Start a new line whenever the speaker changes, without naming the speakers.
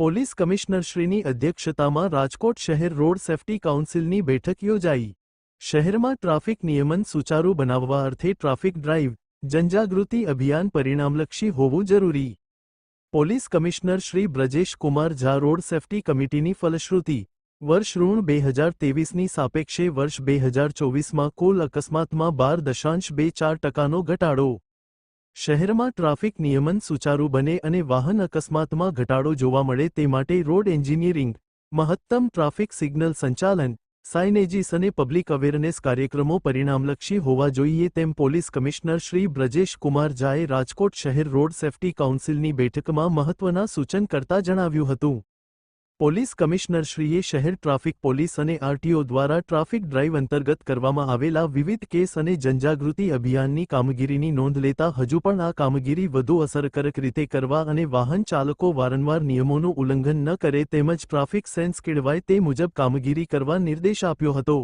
Police કમિશનરશ્રીની અધ્યક્ષતામાં રાજકોટ શહેર road safety કાઉન્સિલની બેઠક યોજાઈ. શહેરમાં ટ્રાફિક નિયમન સુચારુ બનાવવા અર્થે ટ્રાફિક ડ્રાઇવ, જનજાગૃતિ અભિયાન પરિણામલક્ષી હોવું જરૂરી. Police commissioner Shri Brajesh Kumar Jha road safety કમિટીની ફલશ્રુતિ, વર્ષ ઋણ બે હજાર તેવીસની સાપેક્ષે વર્ષ બે હજાર ચોવીસમાં કુલ અકસ્માતમાં બાર દશાંશ બે ચાર ટકાનો ઘટાડો. શહેરમાં ટ્રાફિક નિયમન સુચારુ બને અને વાહન અકસ્માતમાં ઘટાડો જોવા મળે તે માટે રોડ એન્જિનિયરિંગ, મહત્તમ ટ્રાફિક સિગ્નલ સંચાલન સાઇનેજીસ અને પબ્લિક અવેરનેસ કાર્યક્રમો પરિણામલક્ષી હોવા જોઈએ તેમ પોલીસ કમિશનર શ્રી બ્રજેશ કુમાર ઝાએ રાજકોટ શહેર રોડ સેફટી કાઉન્સિલની બેઠકમાં મહત્વના સૂચન કરતા જણાવ્યું હતું. પોલીસ કમિશનરશ્રીએ શહેર ટ્રાફિક પોલીસ અને આરટીઓ દ્વારા ટ્રાફિક ડ્રાઇવ અંતર્ગત કરવામાં આવેલા વિવિધ કેસ અને જનજાગૃતિ અભિયાનની કામગીરીની નોંધ લેતા હજુ પણ આ કામગીરી વધુ અસરકારક રીતે કરવા અને વાહન ચાલકો વારંવાર નિયમોનું ઉલ્લંઘન ન કરે તેમજ ટ્રાફિક સેન્સ કેળવાય તે મુજબ કામગીરી કરવા નિર્દેશ આપ્યો હતો.